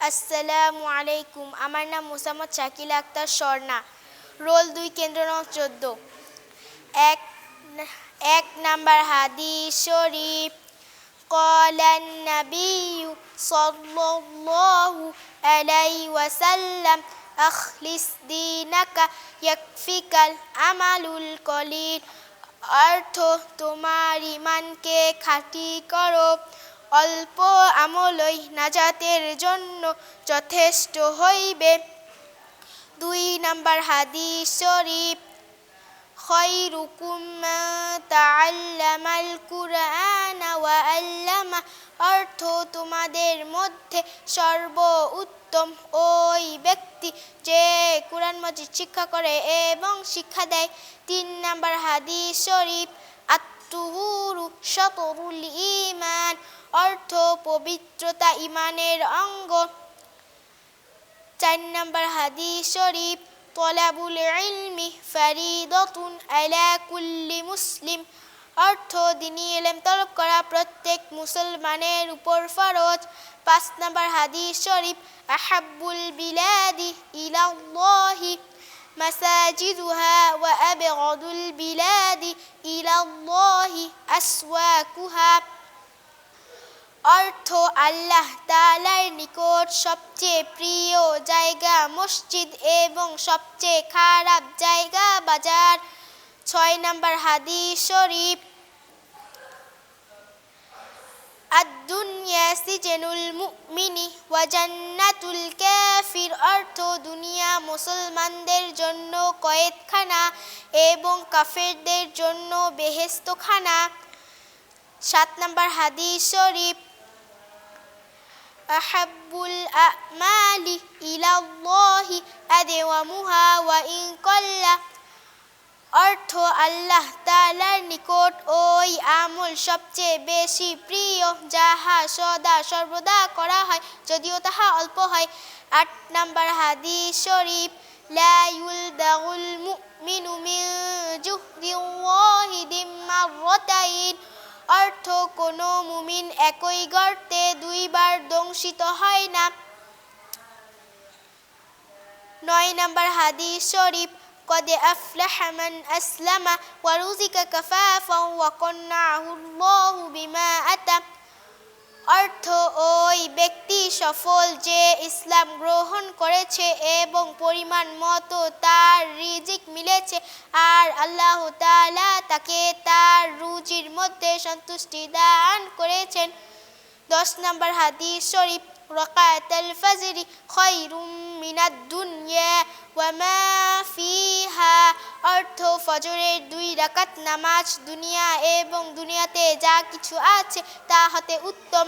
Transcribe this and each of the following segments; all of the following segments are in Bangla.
আসসালামু আলাইকুম আমার নাম মুসাম্মদ শাকিল আক্তার স্বর্ণা রোল দুই কেন্দ্র নং চোদ্দ এক এক নাম্বার হাদিস শরীফ قال النبي صلى الله عليه وسلم أخلص دينك يكفيك العمل القليل অর্থ তোমার ইমানকে খাঁটি করো অল্প আমলই নাজাতের জন্য যথেষ্ট হইবে। দুই নাম্বার হাদিস শরীফ, খৈরুকুম তাআল্লামাল কুরআন ওয়া আল্লামা, অর্থ তোমাদের মধ্যে সর্ব উত্তম ওই ব্যক্তি যে কোরআন মজিদ শিক্ষা করে এবং শিক্ষা দেয়। তিন নাম্বার হাদিস শরীফ আত্মুহুরু শতরুল ইমান অর্থ, পবিত্রতা, ইমানের অঙ্গ। চার নম্বর হাদিস শরীফ, তলাবুল ইলমি ফারিদতুন আলা কুল্লি মুসলিম। অর্থ, দিনী এলেম তলব করা প্রত্যেক মুসলমানের উপর ফরজ। পাঁচ নম্বর হাদিস শরীফ, আহাব্বুল বিলাদি ইলাল্লাহি, মাসাজিদুহা ওয়া আবগাদুল বিলাদি ইলাল্লাহি আসওয়াকুহা। অর্থ আল্লাহ তালার নিকট সবচেয়ে প্রিয় জায়গা মসজিদ এবং সবচেয়ে খারাপ জায়গা বাজার। ছয় নম্বর হাদিস শরীফ। আদুনিয়া সিজনুল মুমিনি ওয়া জান্নাতুল কাফির। অর্থ দুনিয়া মুসলমানদের জন্য কয়েদখানা এবং কাফেরদের জন্য বেহেস্তখানা সাত নম্বর হাদিস শরীফ। আহাব্বুল আমালি ইলাল্লাহি আদওয়ামুহা ওয়া ইন কল্লা অর্থ আল্লাহ তাআলার নিকট ওই আমল সবচেয়ে বেশি প্রিয় যাহা সদা সর্বদা করা হয় যদিও তাহা অল্প হয় আট নাম্বার হাদিস শরীফ লা ইউলদাগুল মুমিনু মিন জুহদি ওয়াহিদিম মাররাতাইন অর্থ কোনো মুমিন একই গর্তে দুইবার দংশিত হয় না নয় নাম্বার হাদিস শরীফ قد أفلح من أسلم ورزق كفافا وقنعه الله بما أتى অর্থ ওই ব্যক্তি সফল যে ইসলাম গ্রহণ করেছে এবং পরিমাণ মতো তার রিজিক মিলেছে আর আল্লাহ তালা তাকে তার রুজির মধ্যে সন্তুষ্টি দান করেছেন। দশ নম্বর হাদিস শরীফ ফজরি খৈরুম মিনাদ দুনিয়া ওয়া মা ফিহা অর্থ ফজরের দুই রাকাত নামাজ দুনিয়া এবং দুনিয়াতে যা কিছু আছে তা হতে উত্তম।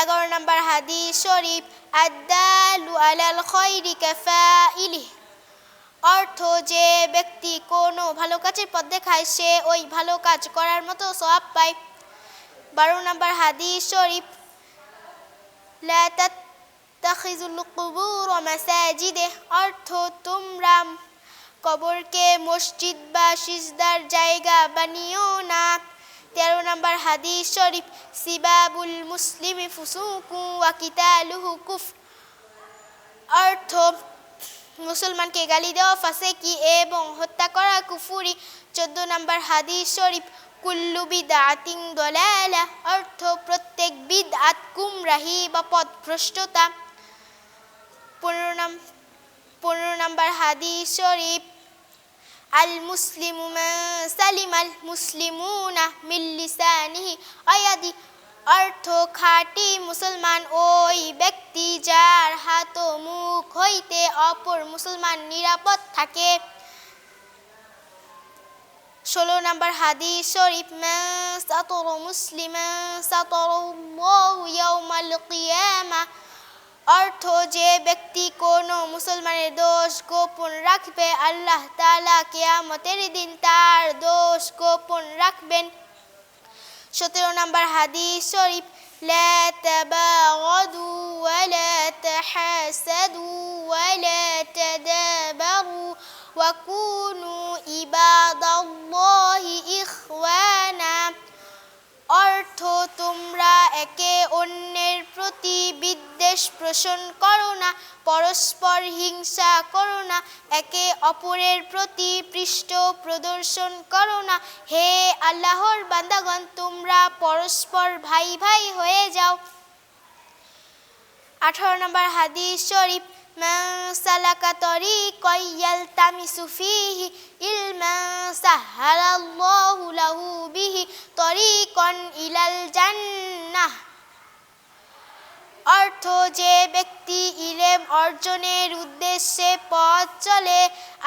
এগারো নম্বর হাদিস শরীফ, আদালু আলাল খৈরি কাফাইলি অর্থ যে ব্যক্তি কোনো ভালো কাজের পথ দেখায়, সে ওই ভালো কাজ করার মতো সওয়াব পায়। বারো নম্বর হাদিস শরীফ লা তাত্তাখিজুল কুবুর মাসাজিদে অর্থ তোমরা কবরকে মসজিদ বা সিজদার জায়গা বানিও না। তেরো নম্বর হাদিস শরীফ, সিবাবুল মুসলিম ফুসুকু ওয়া কিতালুহু কুফ অর্থ, মুসলমানকে গালি দেওয়া ফাসেকি এবং হত্যা করা কুফুরি। চোদ্দ নম্বর হাদিস শরীফ, কুল্লু বিদআতিন দলালা। অর্থ, প্রত্যেক বিদআত কুমরাহি বা পথভ্রষ্টতা পনেরো নাম, পনেরো নম্বর হাদিস শরীফ। আল মুসলিমু সালিম আল মুসলিমুনা মিল্লিসানিহি আয়াদি অর্থ খাঁটি মুসলমান ওই ব্যক্তি যার হাত মুখ হইতে অপর মুসলমান নিরাপদ থাকে। ষোলো নম্বর হাদিস শরীফ সাতর মুসলিম সাতর ইয়াউমাল কিয়ামা অর্থ যে ব্যক্তি কোনো মুসলমানের দোষ গোপন রাখবে আল্লাহ তাআলা কিয়ামতের দিন তার দোষ গোপন রাখবেন সতেরো নম্বর হাদিস শরীফ لا تباغضوا ولا تحاسدوا ولا تدابروا ওয়াকুনু ইবাদাল্লাহ ইখওয়ানা অর্থ, তোমরা একে অন্যের প্রতি বিদ্বেষ পোষণ করো না, পরস্পর হিংসা করো না, একে অপরের প্রতি পৃষ্ঠ প্রদর্শন করো না। হে আল্লাহর বান্দাগণ, তোমরা পরস্পর ভাই ভাই হয়ে যাও। আঠারো নম্বর হাদিস শরীফ من سلك طريقا يلتمس فيه علما سهل الله له به طريقا إلى الجنة অর্থ যে ব্যক্তি ইলেম অর্জনের উদ্দেশ্যে পথ চলে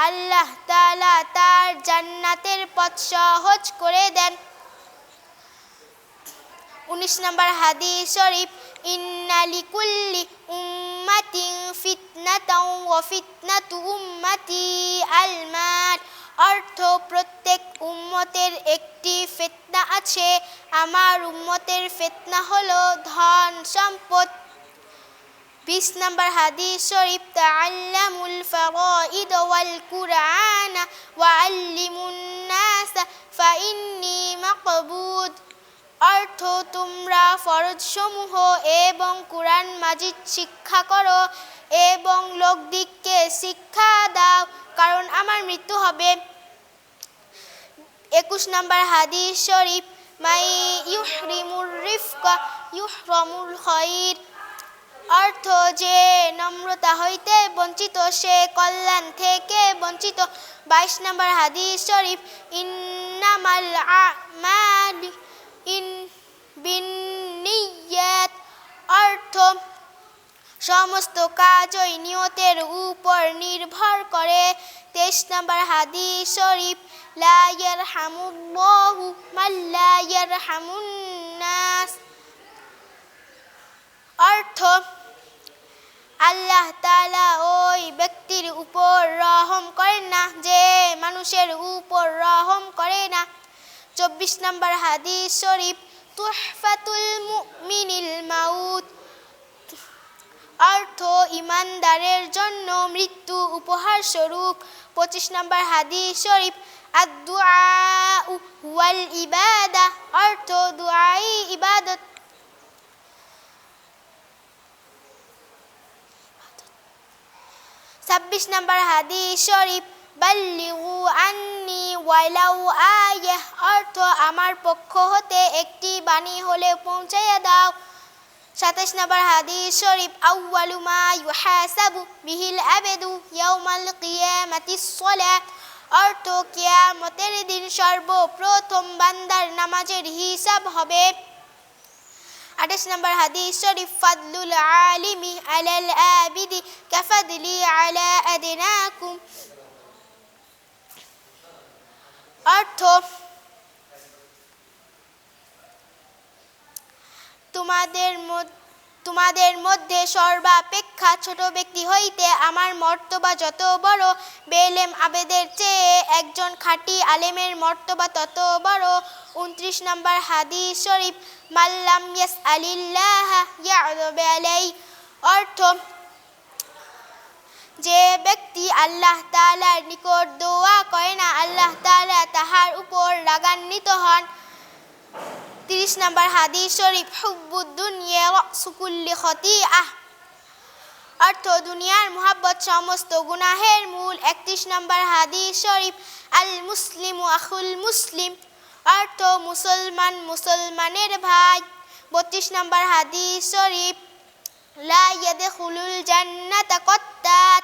আল্লাহ তাআলা তার জান্নাতের পথ সহজ করে দেন উনিশ নম্বর হাদিস শরীফ ইন্নালি কুল্লি উম্মাতিন ফিতনাতাও ওয়া ফিতনাতু উম্মাতি আল অর্থ প্রত্যেক উম্মতের একটি ফিতনা আছে। আমার উম্মতের ফিতনা হলো ধন সম্পদ। বিশ নম্বর হাদিস শরীফ, তাআল্লামুল ফারাইদ ওয়াল কুরআন ওয়া আল্লিমুন নাস, ফাইন্নী মাকবুদ। অর্থ তোমরা ফরজসমূহ এবং কুরআন মাজিদ শিক্ষা করো। এবং লোকদিককে শিক্ষা দাও, কারণ আমার মৃত্যু হবে। একুশ নম্বর হাদিস শরীফ, মাই ইউহরিমুর রিফকা ইউহরমুল খৈর অর্থ যে নম্রতা হইতে বঞ্চিত, সে কল্যাণ থেকে বঞ্চিত। বাইশ নম্বর হাদিস শরীফ, ইন্নামাল আমালি ইন বিনিয়াত অর্থ সমস্ত কাজই নিয়তের উপর নির্ভর করে। তেইশ নম্বর হাদিস শরীফ, লা ইয়ারহামুল্লাহু মাল্লা ইয়ারহামুন নাস অর্থ, আল্লাহ তালা ওই ব্যক্তির উপর রহম করেন না, যে মানুষের উপর রহম করে না। চব্বিশ নম্বর হাদিস শরীফ, তুহফাতুল মুমিনিল অর্থ ইমানদারের জন্য মৃত্যু উপহার স্বরূপ। পঁচিশ নম্বর হাদিস শরীফ আদুআ ইবাদা অর্থ দুআই ইবাদত। ছাব্বিশ নম্বর হাদিস শরীফ, বাল্লিগু আন্নি ওয়াইলাউ আয়াহ অর্থ আমার পক্ষ হতে একটি বাণী হলে পৌঁছাইয়া দাও। সাতাশ নম্বর হাদিস শরীফ আউয়ালু মা ইউহাসাবু বিহিল আবেদু ইয়াউমাল কিয়ামাতিস সালাত অর্থ কিয়ামতের দিন সর্বপ্রথম বান্দার নামাজের হিসাব হবে আঠাশ নম্বর হাদিস শরীফ ফাদলুল আলিমি আলাল আবিদি কাফাদলি আলা আদনাকুম অর্থ তোমাদের তোমাদের মধ্যে সর্বাপেক্ষা ছোট ব্যক্তি হইতে আমার মর্তবা যত বড়, বেলেম আবেদের চেয়ে একজন খাঁটি আলেমের মর্তবা তত বড়। উনত্রিশ নম্বর হাদিস শরীফ মাল্লাম ইয়াস আলিল্লাহ আলাই অর্থ, যে ব্যক্তি আল্লাহ তালার নিকট দোয়া করে না, আল্লাহ তালা তাহার উপর রাগান্বিত হন। তিরিশ নম্বর হাদিস শরীফ হুব্বুদ্দুনিয়া সুকুল্লি খতিআহ। অর্থ, দুনিয়ার মোহাব্বত সমস্ত গুনাহের মূল। একত্রিশ নম্বর হাদিস শরীফ, আল মুসলিম আখুল মুসলিম। অর্থ, মুসলমান মুসলমানের ভাই। বত্রিশ নম্বর হাদিস শরীফ, লা ইয়াদখুলুল জান্নাতা কত্তাত।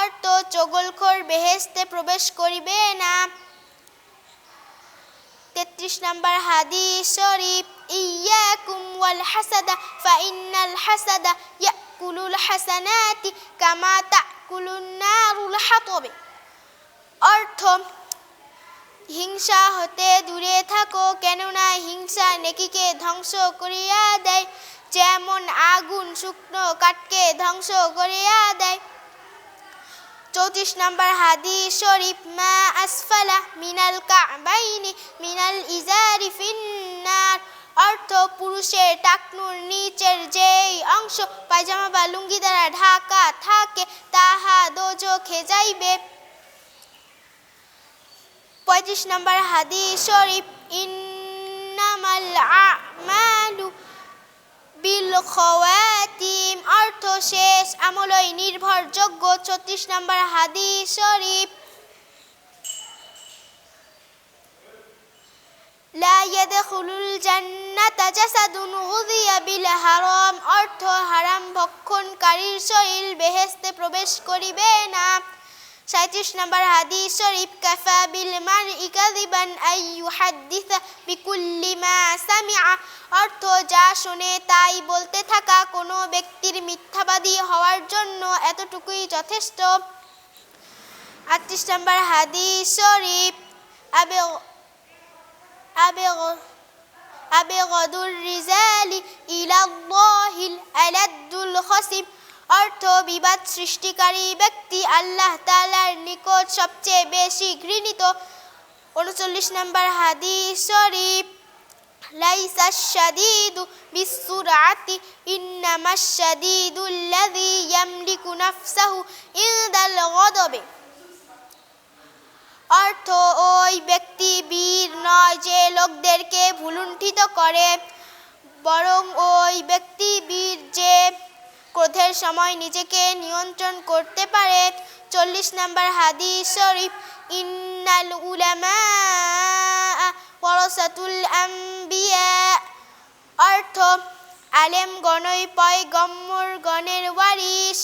অর্থ চগলখোর বেহেস্তে প্রবেশ করিবে না। তেত্রিশ নম্বর হাদিস শরীফ, ইয়াকুম ওয়াল হাসাদা, ফাইন্নাল হাসাদা ইয়াকুলুল হাসানাতি কামা তাকুলুন নারুল হাতবে। অর্থ, হিংসা হতে দূরে থাকো, কেননা হিংসা নেকিকে ধ্বংস করিয়া দেয়, যেমন আগুন শুকনো কাঠকে ধ্বংস করিয়া দেয়। চৌত্রিশ নম্বর হাদিস শরীফ, মা আসফালা মিনাল কাবাইনি মিনাল ইজারি ফিন্নার। অর্থ, পুরুষের টাকনুর নিচের যেই অংশ পায়জামা বা লুঙ্গি দ্বারা ঢাকা থাকে, তাহা দোজখে যাইবে। পঁয়ত্রিশ নম্বর হাদিস শরীফ, ইন্নামাল আমালু বিল অর্থ সর্বশেষ আমলই নির্ভরযোগ্য, ছত্রিশ নম্বর হাদিস শরীফ। লা ইয়াদখুলুল জান্নাতা জাসাদুন গুযিয়া বিল হারাম, অর্থ হারাম, ভক্ষণকারীর শরীর বেহেশতে প্রবেশ করিবে না। সাঁত্রিশ নম্বর হাদিস শরীফ কাফা বিল মার ইকাদিবান আই ইউহাদ্দিসা বিকুল্লি মা সামিআ অর্থ যা শুনে তাই বলতে থাকা কোনো ব্যক্তির মিথ্যাবাদী হওয়ার জন্য এতটুকুই যথেষ্ট আটত্রিশ নম্বর হাদিস শরীফ আবে أبغ أبغض الرجال إلى الله الألد الخصم অর্থ বিবাদ সৃষ্টিকারী ব্যক্তি আল্লাহ তালার নিকট সবচেয়ে বেশি ঘৃণিত। উনচল্লিশ নম্বর হাদিস, শরীফ অর্থ, ওই ব্যক্তি বীর নয় যে লোকদেরকে ভুলুণ্ঠিত করে, বরং ওই ব্যক্তি বীর যে ক্রোধের সময় নিজেকে নিয়ন্ত্রণ করতে পারে। চল্লিশ নম্বর হাদিস শরীফ, ইন্নাল উলামা ওয়ারাসাতুল আম্বিয়া অর্থ, আলেম গণই পয়গম্বর গণের ওয়ারিস